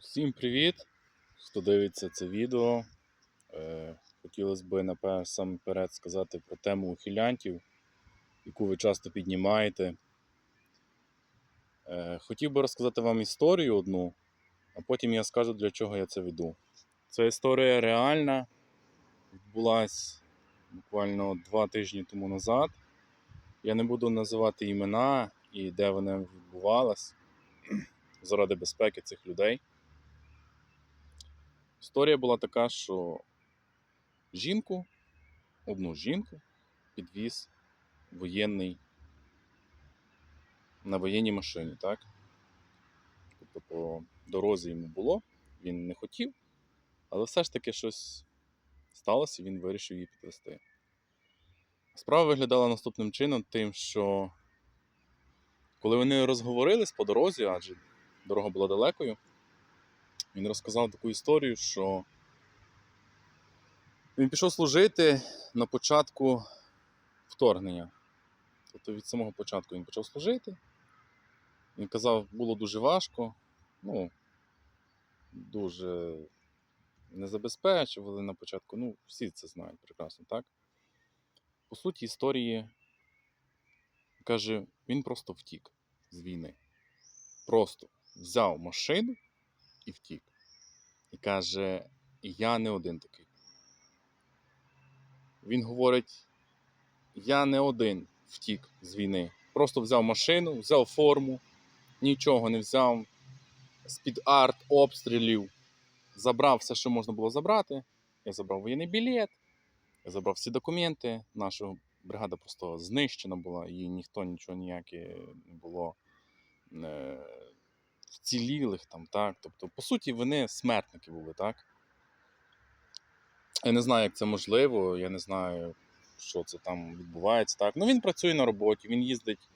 Всім привіт! Хто дивиться це відео. Е, Хотілося б насамперед сказати про тему ухилянтів, яку ви часто піднімаєте. Е, Хотів би розказати вам історію одну, а потім я скажу, для чого я це веду. Ця історія реальна, відбулася буквально два тижні тому назад. Я не буду називати імена і де вона відбувалась заради безпеки цих людей. Історія була така, що жінку, одну жінку підвіз воєнний на воєнній машині, так? Тобто по дорозі йому було, він не хотів, але все ж таки щось сталося, і він вирішив її підвести. Справа виглядала наступним чином, тим, що коли вони розговорились по дорозі, адже дорога була далекою, він розказав таку історію, що він пішов служити на початку вторгнення. Тобто від самого початку він почав служити. Він казав, було дуже важко, ну, дуже не забезпечували на початку. Ну, всі це знають прекрасно, так? По суті, історії каже, він просто втік з війни. Просто взяв машину і втік. І каже: Я не один такий. Він говорить: я не один втік з війни. Просто взяв машину, взяв форму, нічого не взяв з-під арт, обстрілів, забрав все, що можна було забрати. Я забрав воєнний білет, я забрав всі документи. Наша бригада просто знищена була, її ніхто нічого ніяке не було е, вцілілих там, так. Тобто, по суті, вони смертники були, так. Я не знаю, як це можливо, я не знаю, що це там відбувається. Так. Ну, він працює на роботі, він їздить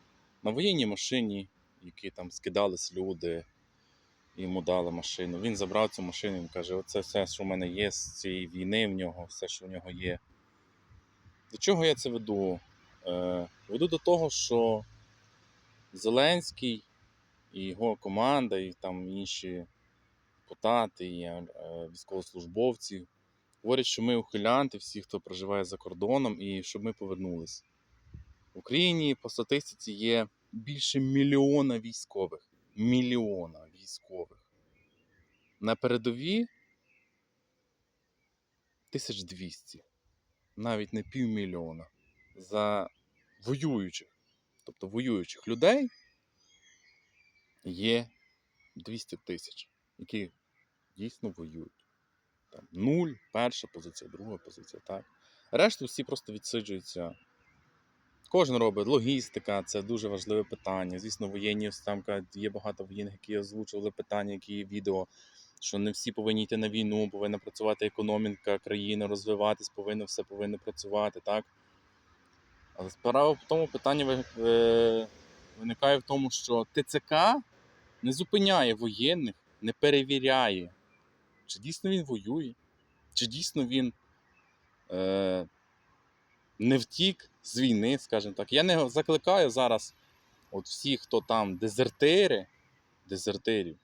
на воєнній машині, які там скидались люди, йому дали машину. Він забрав цю машину, він каже: оце все, що в мене є з цієї війни в нього, все, що в нього є. До чого я це веду? Е, веду до того, що Зеленський і його команда, і там інші депутати, і е, військовослужбовці говорять, що ми ухилянти, всі, хто проживає за кордоном, і щоб ми повернулись. В Україні по статистиці є більше мільйона військових. Мільйона військових. На передові 1200, навіть не півмільйона. За воюючих, тобто воюючих людей є 200 тисяч, які дійсно воюють. Там нуль, перша позиція, друга позиція, так. Решту всі просто відсиджуються. Кожен робить логістика, це дуже важливе питання. Звісно, воєнні там є багато воєнних, які озвучували питання, які є відео, що не всі повинні йти на війну, повинна працювати економіка країни, розвиватись, повинно все повинно працювати, так? Але справа в тому питання е, виникає в тому, що ТЦК не зупиняє воєнних, не перевіряє, чи дійсно він воює, чи дійсно він е, не втік з війни, скажімо так. Я не закликаю зараз от всіх, хто там дезертири, дезертирів,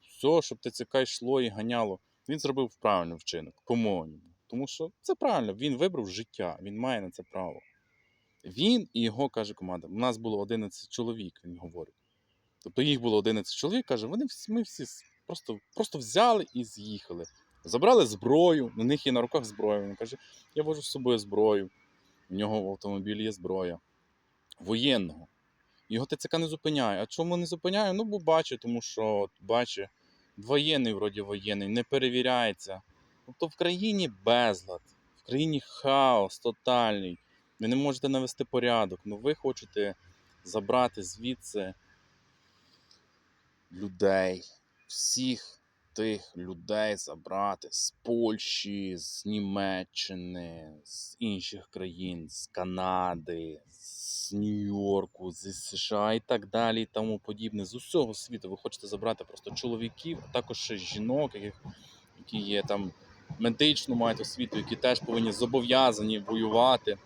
все, щоб ТЦК йшло і ганяло. Він зробив правильний вчинок, по-моєму. Тому що це правильно, він вибрав життя, він має на це право. Він і його каже команда. У нас було 11 чоловік, він говорить. Тобто їх було 11 чоловік, каже, вони всі, ми всі просто, просто взяли і з'їхали. Забрали зброю, у них є на руках зброя. Він каже, я вожу з собою зброю. У нього в автомобілі є зброя воєнного. Його ТЦК не зупиняє. А чому не зупиняє? Ну, бо бачить, тому що бачить, воєнний, вроді воєнний, не перевіряється. Тобто в країні безлад, в країні хаос тотальний. Ви не можете навести порядок. Ну ви хочете забрати звідси людей, всіх тих людей забрати з Польщі, з Німеччини, з інших країн, з Канади, з Нью-Йорку, з США і так далі, і тому подібне. З усього світу ви хочете забрати просто чоловіків, а також ще жінок, які є там медичну мають освіту, які теж повинні зобов'язані воювати.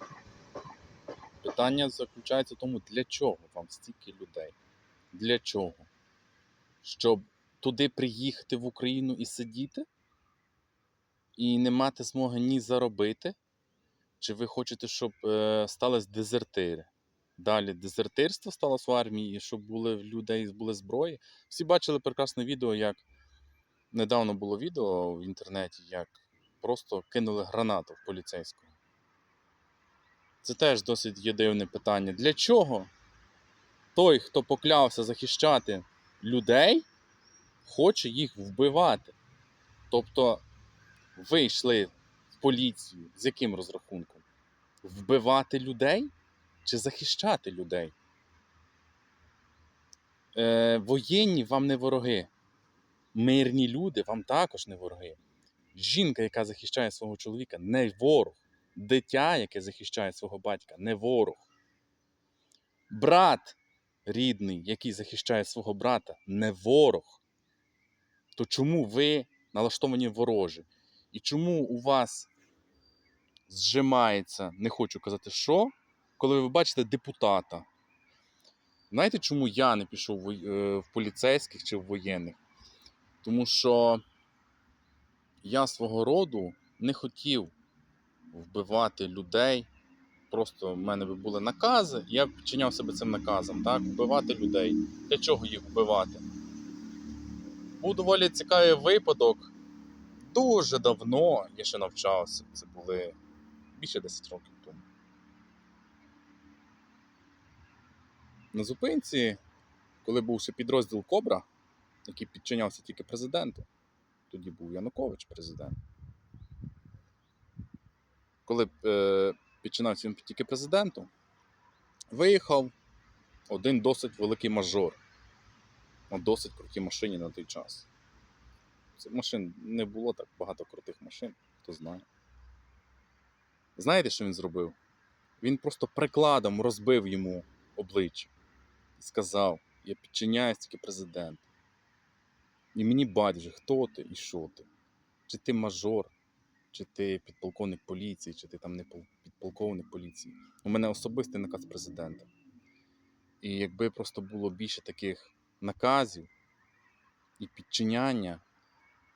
Питання заключається в тому, для чого вам стільки людей? Для чого? Щоб туди приїхати в Україну і сидіти, і не мати змоги ні заробити? Чи ви хочете, щоб е, сталися дезертири? Далі дезертирство сталося в армії, щоб були в людей були зброї. Всі бачили прекрасне відео, як недавно було відео в інтернеті, як просто кинули гранату в поліцейського. Це теж досить є дивне питання. Для чого той, хто поклявся захищати людей, хоче їх вбивати? Тобто ви йшли в поліцію з яким розрахунком? Вбивати людей чи захищати людей? Е, воєнні вам не вороги. Мирні люди вам також не вороги. Жінка, яка захищає свого чоловіка, не ворог. Дитя, яке захищає свого батька, не ворог. Брат рідний, який захищає свого брата, не ворог. То чому ви налаштовані ворожі? І чому у вас зжимається, не хочу казати, що, коли ви бачите депутата? Знаєте, чому я не пішов в е, поліцейських чи в воєнних? Тому що я свого роду не хотів вбивати людей. Просто в мене би були накази, я б підчиняв себе цим наказам, так? Вбивати людей. Для чого їх вбивати? Був доволі цікавий випадок. Дуже давно я ще навчався. Це були більше 10 років тому. На зупинці, коли був ще підрозділ Кобра, який підчинявся тільки президенту, тоді був Янукович президент. Коли е, підчинався він тільки президенту, виїхав один досить великий мажор на досить крутій машині на той час. Машин не було так багато крутих машин, хто знає. Знаєте, що він зробив? Він просто прикладом розбив йому обличчя і сказав: Я підчиняюсь тільки президенту. І мені байдуже, хто ти і що ти. Чи ти мажор, чи ти підполковник поліції, чи ти там не підполковник поліції. У мене особистий наказ президента. І якби просто було більше таких наказів і підчиняння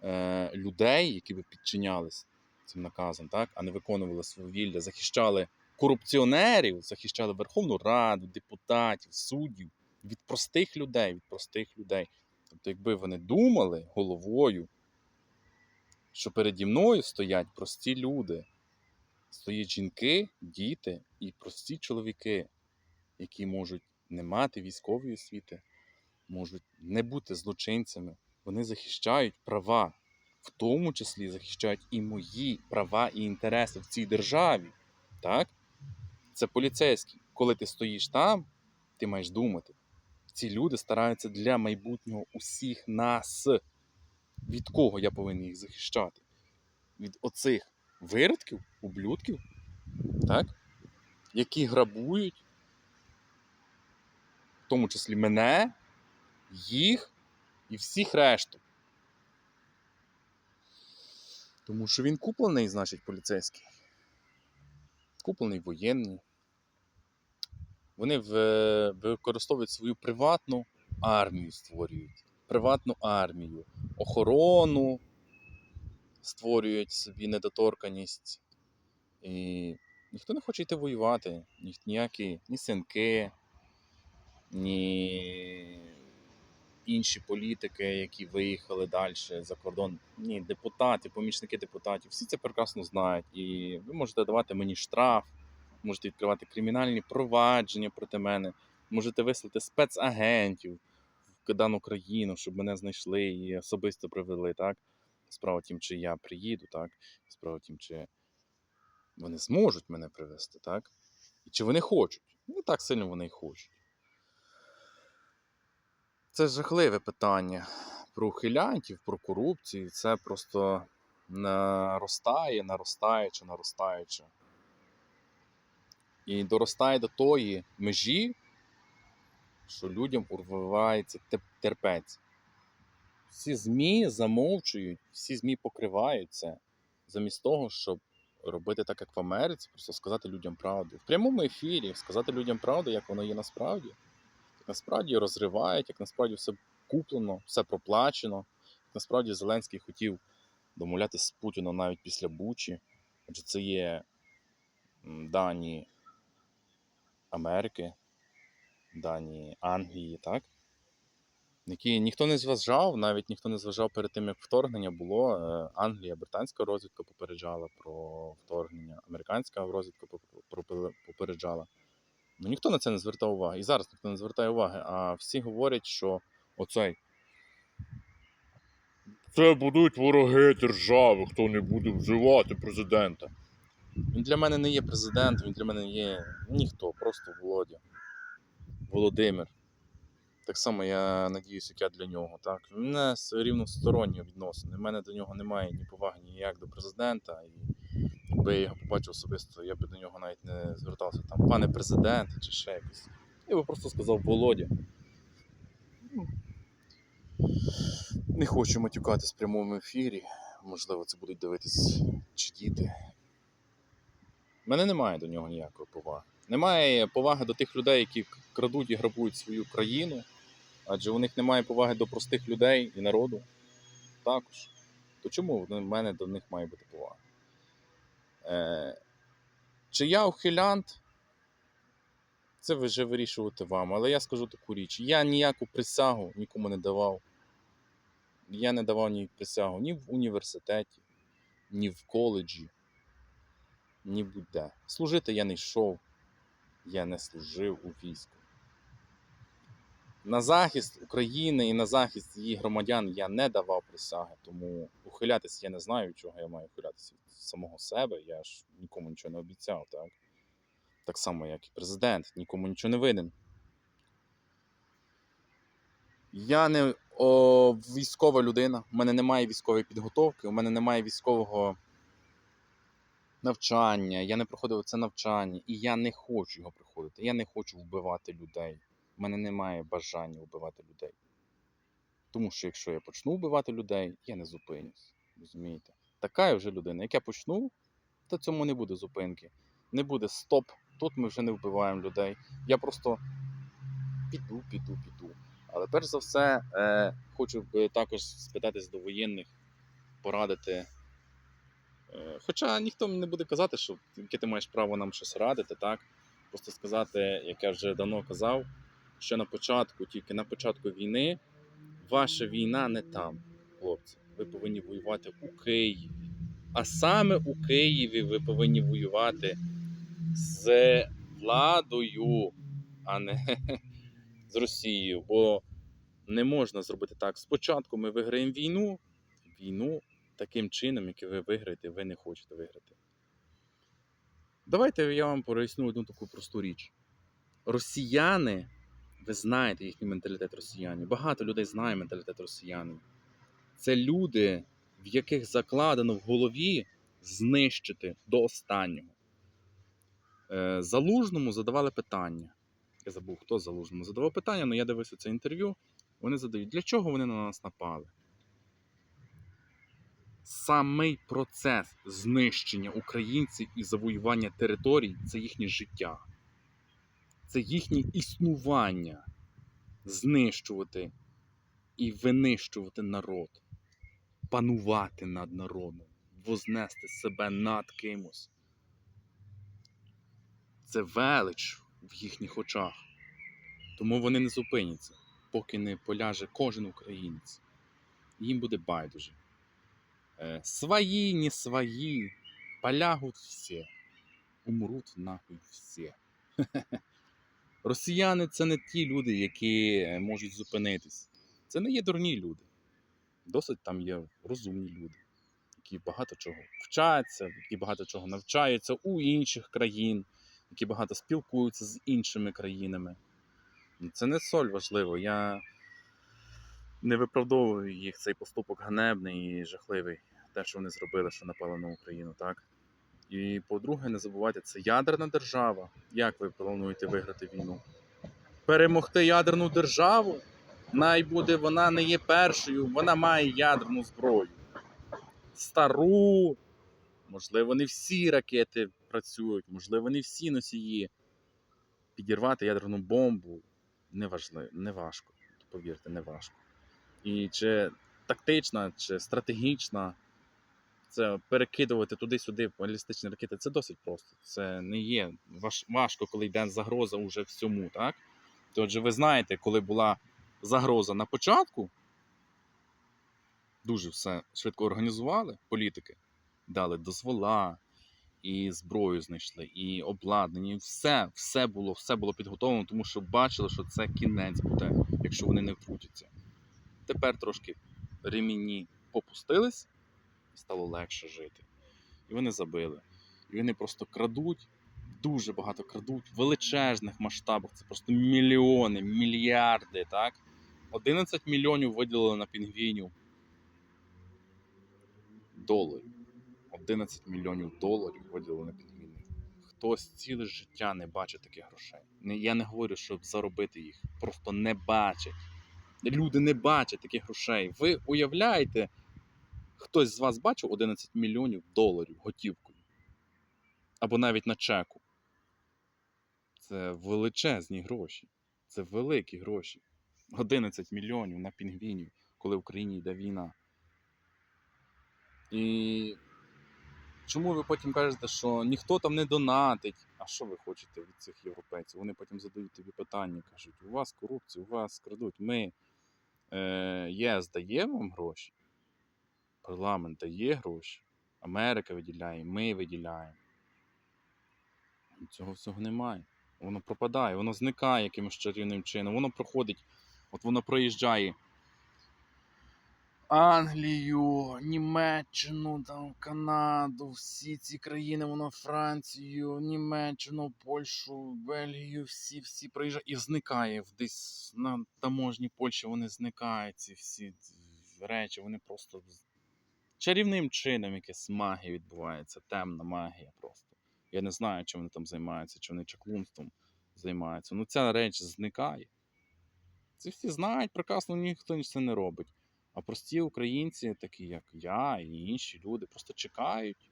е, людей, які би підчинялись цим наказам, так, а не виконували свавілля, захищали корупціонерів, захищали Верховну Раду, депутатів, суддів від простих людей, від простих людей. Тобто, якби вони думали головою, що переді мною стоять прості люди, стоять жінки, діти і прості чоловіки, які можуть не мати військової освіти, можуть не бути злочинцями. Вони захищають права, в тому числі захищають і мої права і інтереси в цій державі. Так? Це поліцейські. Коли ти стоїш там, ти маєш думати. Ці люди стараються для майбутнього усіх нас. Від кого я повинен їх захищати? Від оцих виродків, ублюдків, так? які грабують, в тому числі мене, їх і всіх решту. Тому що він куплений, значить, поліцейський. Куплений воєнний. Вони використовують свою приватну армію, створюють. Приватну армію, охорону, створюють собі недоторканість. І ніхто не хоче йти воювати. Ні, ніякі ні синки, ні інші політики, які виїхали далі за кордон. Ні, депутати, помічники депутатів, всі це прекрасно знають. І ви можете давати мені штраф, можете відкривати кримінальні провадження проти мене, можете вислати спецагентів дану країну, щоб мене знайшли і особисто привели. Так? Справа тім, чи я приїду, так? Справа тім, чи вони зможуть мене привезти, так? І чи вони хочуть? Не так сильно вони й хочуть. Це жахливе питання про ухилянтів, про корупцію. Це просто наростає, наростаючи, наростаючи. І доростає до тої межі, що людям урвається теп- терпець. Всі ЗМІ замовчують, всі ЗМІ покривають це, замість того, щоб робити так, як в Америці, просто сказати людям правду. В прямому ефірі сказати людям правду, як воно є насправді. Як насправді розривають, як насправді все куплено, все проплачено. Як Насправді Зеленський хотів домовлятися з Путіном навіть після Бучі, адже це є дані Америки, дані Англії, так? Які ніхто не зважав, навіть ніхто не зважав перед тим, як вторгнення було. Е, Англія, британська розвідка попереджала про вторгнення, американська розвідка попереджала. Ну ніхто на це не звертав уваги. І зараз ніхто не звертає уваги. А всі говорять, що оцей. Це будуть вороги держави, хто не буде вживати президента. Він для мене не є президентом, він для мене є ніхто, просто Володя. Володимир. Так само я надіюсь, як я для нього. Так? У мене рівносторонні відносини. У мене до нього немає ні поваги ніяк до президента. І якби я його побачив особисто, я б до нього навіть не звертався там, пане президент чи ще якось. Я би просто сказав Володя. Не хочу матюкатись в прямому ефірі. Можливо, це будуть дивитись чи діти. У мене немає до нього ніякої поваги. Немає поваги до тих людей, які крадуть і грабують свою країну, адже у них немає поваги до простих людей і народу. Також. То чому в мене до них має бути повага? Е, чи я ухилянт? Це вже вирішувати вам. Але я скажу таку річ: я ніяку присягу нікому не давав. Я не давав ні присягу ні в університеті, ні в коледжі, ні будь-де. Служити я не йшов, я не служив у війську. На захист України і на захист її громадян я не давав присяги, тому ухилятися я не знаю, чого я маю ухилятися від самого себе. Я ж нікому нічого не обіцяв, так? Так само, як і президент, нікому нічого не винен. Я не о, військова людина, у мене немає військової підготовки, у мене немає військового навчання, я не проходив це навчання, і я не хочу його проходити. Я не хочу вбивати людей. У мене немає бажання вбивати людей. Тому що якщо я почну вбивати людей, я не зупинюсь. Розумієте? Така я вже людина. Як я почну, то цьому не буде зупинки. Не буде стоп. Тут ми вже не вбиваємо людей. Я просто піду, піду, піду. Але перш за все, е, хочу б також спитатись до воєнних, порадити. Е, хоча ніхто не буде казати, що яке ти маєш право нам щось радити, так? Просто сказати, як я вже давно казав, що на початку, тільки на початку війни, ваша війна не там, хлопці. Ви повинні воювати у Києві. А саме у Києві ви повинні воювати з владою, а не з Росією. Бо не можна зробити так. Спочатку ми виграємо війну, війну таким чином, який ви виграєте, ви не хочете виграти. Давайте я вам поясню одну таку просту річ. Росіяни, ви знаєте їхній менталітет росіянів. Багато людей знає менталітет росіянин. Це люди, в яких закладено в голові знищити до останнього. Е, Залужному задавали питання. Я забув, хто залужному задавав питання, але я дивився це інтерв'ю. Вони задають, для чого вони на нас напали? Самий процес знищення українців і завоювання територій це їхнє життя. Це їхнє існування знищувати і винищувати народ, панувати над народом, вознести себе над кимось. Це велич в їхніх очах. Тому вони не зупиняться, поки не поляже кожен українець. Їм буде байдуже. Е, Свої, не свої, полягуть всі, умруть нахуй всі. Росіяни це не ті люди, які е, можуть зупинитись. Це не є дурні люди. Досить там є розумні люди, які багато чого вчаться, які багато чого навчаються у інших країн, які багато спілкуються з іншими країнами. Ну, Це не соль важливо. Я не виправдовую їх цей поступок ганебний і жахливий. Те, що вони зробили, що напали на Україну, так? І по-друге, не забувайте, це ядерна держава. Як ви плануєте виграти війну? Перемогти ядерну державу? Най буде вона не є першою, вона має ядерну зброю. Стару. Можливо, не всі ракети працюють, можливо, не всі носії. Підірвати ядерну бомбу неважливо, не важко. Повірте, не важко. І чи тактична, чи стратегічна, це перекидувати туди-сюди балістичні ракети, це досить просто. Це не є важ- важко, коли йде загроза уже всьому, так? Отже, ви знаєте, коли була загроза на початку, дуже все швидко організували політики, дали дозвола, і зброю знайшли, і обладнання, і все, все було, все було підготовлено, тому що бачили, що це кінець буде, якщо вони не втрутяться. Тепер трошки ремінні попустились, і стало легше жити. І вони забили. І вони просто крадуть, дуже багато крадуть, в величезних масштабах. Це просто мільйони, мільярди, так? 11 мільйонів виділили на пінгвінів доларів. 11 мільйонів доларів виділили на пінгвінів. Хтось ціле життя не бачить таких грошей. Я не говорю, щоб заробити їх. Просто не бачать. Люди не бачать таких грошей. Ви уявляєте, хтось з вас бачив 11 мільйонів доларів готівкою. Або навіть на чеку. Це величезні гроші. Це великі гроші. 11 мільйонів на пінгвінів, коли в Україні йде війна. І чому ви потім кажете, що ніхто там не донатить? А що ви хочете від цих європейців? Вони потім задають тобі питання, кажуть, у вас корупція, у вас крадуть. Ми е, дає вам гроші, парламент дає гроші, Америка виділяє, ми виділяємо. Цього всього немає. Воно пропадає, воно зникає якимось чарівним чином, воно проходить, от воно проїжджає Англію, Німеччину, там, Канаду, всі ці країни, воно Францію, Німеччину, Польщу, Бельгію, всі, всі проїжджають і зникає. Десь на таможні Польщі вони зникають, ці всі речі, вони просто чарівним чином якась магія відбувається, темна магія просто. Я не знаю, чим вони там займаються, чи вони чаклунством займаються. Ну ця реч зникає. Це всі знають прекрасно, ніхто це не робить. А прості українці, такі як я і інші люди, просто чекають.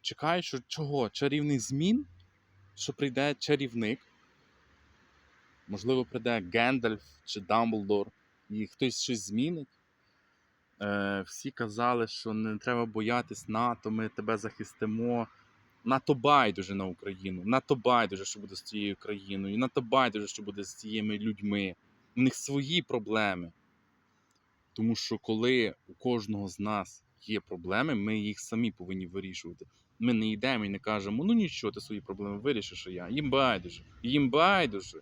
Чекають, що чого? Чарівних змін? Що прийде чарівник. Можливо, прийде Гендальф чи Дамблдор, і хтось щось змінить. Е, всі казали, що не треба боятись НАТО, ми тебе захистимо. НАТО байдуже на Україну, НАТО байдуже, що буде з цією країною, НАТО байдуже, що буде з цими людьми. У них свої проблеми. Тому що коли у кожного з нас є проблеми, ми їх самі повинні вирішувати. Ми не йдемо і не кажемо, ну нічого, ти свої проблеми вирішиш, а я. Їм байдуже. Їм байдуже.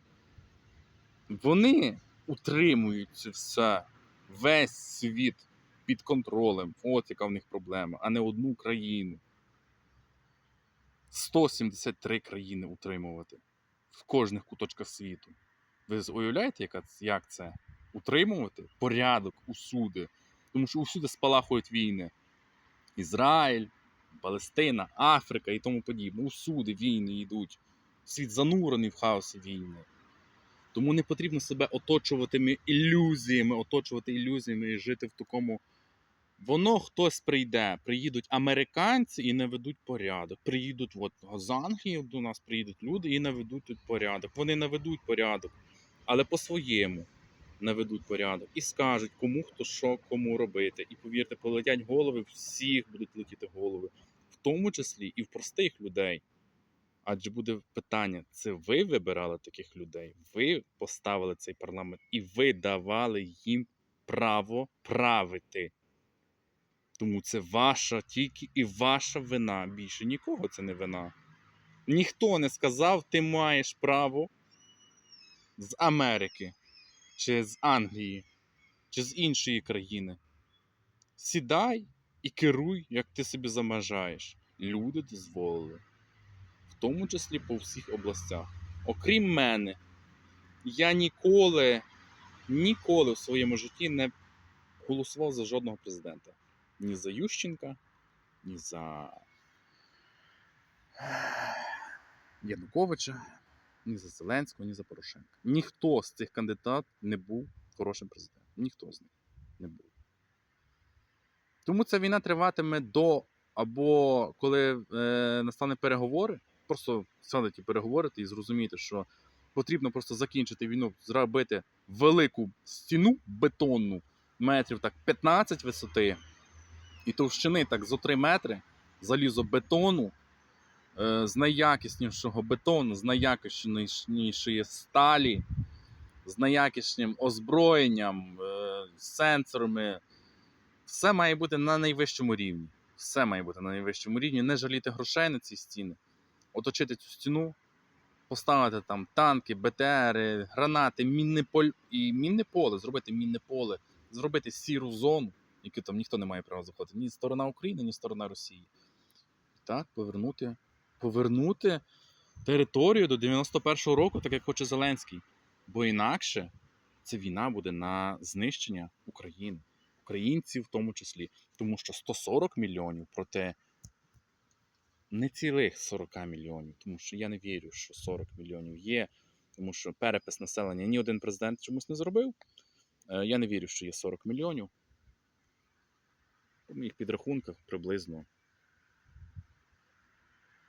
Вони утримують це все, весь світ під контролем. От яка в них проблема, а не одну країну. 173 країни утримувати в кожних куточках світу. Ви уявляєте, як це? Утримувати порядок усюди. Тому що усюди спалахують війни. Ізраїль, Палестина, Африка і тому подібне. Усюди війни йдуть. Світ занурений в хаосі війни. Тому не потрібно себе оточувати ілюзіями, оточувати ілюзіями і жити в такому. Воно хтось прийде, приїдуть американці і наведуть порядок. Приїдуть от, з Англії до нас приїдуть люди і наведуть тут порядок. Вони наведуть порядок, але по-своєму наведуть порядок і скажуть, кому хто що, кому робити. І повірте, полетять голови, всіх будуть летіти голови, в тому числі і в простих людей. Адже буде питання: це ви вибирали таких людей? Ви поставили цей парламент і ви давали їм право правити. Тому це ваша тільки і ваша вина. Більше нікого це не вина. Ніхто не сказав, ти маєш право з Америки, чи з Англії, чи з іншої країни. Сідай і керуй, як ти собі замажаєш. Люди дозволили. В тому числі по всіх областях. Окрім мене, я ніколи, ніколи в своєму житті не голосував за жодного президента. Ні за Ющенка, ні за Януковича, ні за Зеленського, ні за Порошенка. Ніхто з цих кандидатів не був хорошим президентом. Ніхто з них не був. Тому ця війна триватиме до або коли е, настане переговори, просто сядете переговорити і зрозумієте, що потрібно просто закінчити війну, зробити велику стіну бетонну метрів так 15 висоти, і товщини так зо 3 метри залізобетону, е, з найякіснішого бетону, з найякіснішої сталі, з найякіснішим озброєнням, е, з сенсорами. Все має бути на найвищому рівні. Все має бути на найвищому рівні. Не жаліти грошей на ці стіни, оточити цю стіну, поставити там танки, БТРи, гранати, мінне поле і мінне поле, зробити мінне поле, зробити сіру зону, яку там ніхто не має права заходити. Ні сторона України, ні сторона Росії. Так, повернути, повернути територію до 91-го року, так як хоче Зеленський. Бо інакше ця війна буде на знищення України, українців в тому числі. Тому що 140 мільйонів проти не цілих 40 мільйонів, тому що я не вірю, що 40 мільйонів є, тому що перепис населення ні один президент чомусь не зробив. Е, Я не вірю, що є 40 мільйонів. По моїх підрахунках приблизно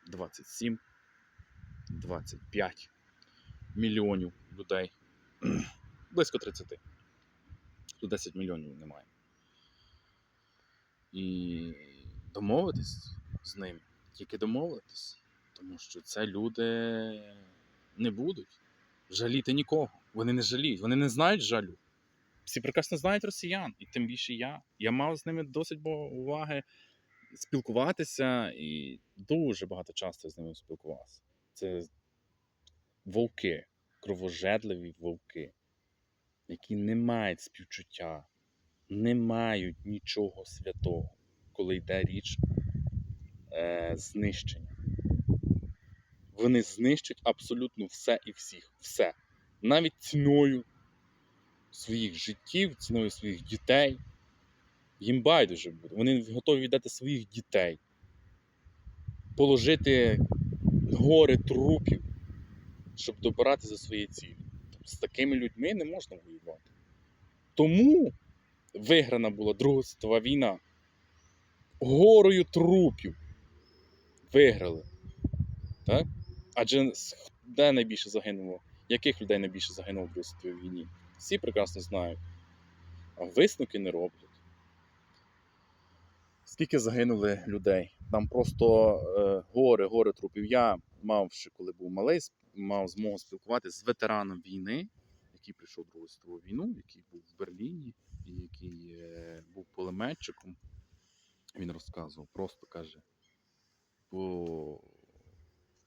27, 25 мільйонів людей. Близько 30. Тут 10 мільйонів немає. І домовитись з ним, тільки домовитись. Тому що це люди не будуть жаліти нікого. Вони не жаліють, вони не знають жалю. Всі прекрасно знають росіян, і тим більше я. Я мав з ними досить уваги спілкуватися і дуже багато часу з ними спілкувався. Це вовки, кровожерливі вовки, які не мають співчуття, не мають нічого святого, коли йде річ е, знищення. Вони знищать абсолютно все і всіх. Все. Навіть ціною своїх життів, ціною своїх дітей. Їм байдуже буде. Вони готові віддати своїх дітей, положити гори трупів, щоб добирати за свої цілі. З такими людьми не можна воювати. Тому виграна була Друга світова війна. Горою трупів виграли. Так? Адже де найбільше загинуло? Яких людей найбільше загинуло в Другій світовій війні? Всі прекрасно знають. А висновки не роблять. Скільки загинули людей? Там просто е, гори, гори трупів. Я мав ще, коли був малий, мав змогу спілкуватися з ветераном війни, який прийшов в Другу світову війну, який був в Берліні, і який е, був пулеметчиком. Він розказував, просто каже, по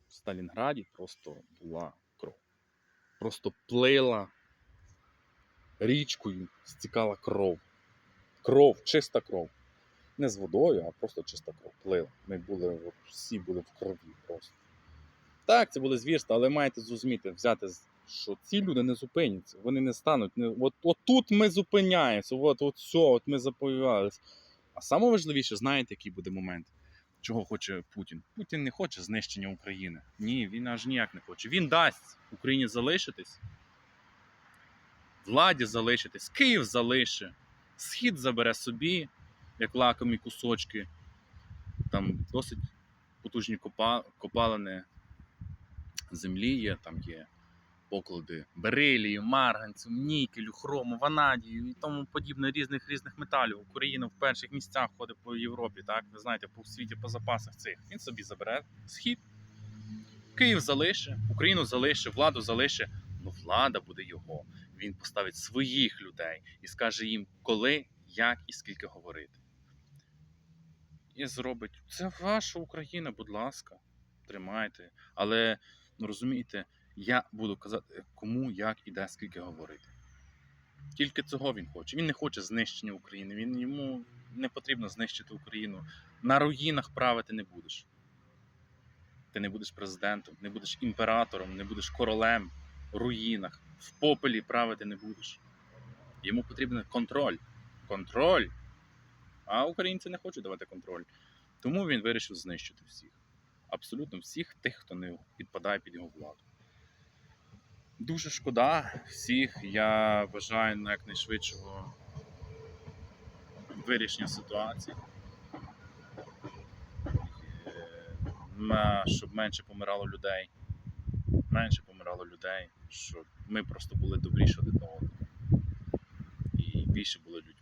Сталінграді просто була кров. Просто плила річкою, стікала кров. Кров, чиста кров. Не з водою, а просто чиста кров. Плила. Ми були, всі були в крові просто. Так, це були звірства, але маєте зрозуміти, взяти, що ці люди не зупиняться, вони не стануть. Не, от, от тут ми зупиняємося, от, от все, от ми заповідалися. А саме важливіше, знаєте, який буде момент? Чого хоче Путін? Путін не хоче знищення України. Ні, він аж ніяк не хоче. Він дасть Україні залишитись, владі залишитись, Київ залишить, Схід забере собі, як лакомі кусочки. Там досить потужні копа- копалини землі є, там є поклади берилію, марганцю, нікелю, хрому, ванадію і тому подібне різних різних металів. Україна в перших місцях ходить по Європі, так? Ви знаєте, по світі по запасах цих. Він собі забере схід. Київ залише, Україну залише, владу залише, але влада буде його. Він поставить своїх людей і скаже їм, коли, як і скільки говорити. І зробить. Це ваша Україна, будь ласка, тримайте. Але ну розумієте, я буду казати, кому, як і де, скільки говорити. Тільки цього він хоче. Він не хоче знищення України. Він йому не потрібно знищити Україну. На руїнах правити не будеш. Ти не будеш президентом, не будеш імператором, не будеш королем в руїнах, в попелі правити не будеш. Йому потрібен контроль. Контроль. А українці не хочуть давати контроль. Тому він вирішив знищити всіх. Абсолютно всіх тих, хто не підпадає під його владу. Дуже шкода всіх. Я бажаю на якнайшвидшого вирішення ситуації. Е, Щоб менше помирало людей. Менше помирало людей, щоб ми просто були добріші один до одного. І більше були людьми.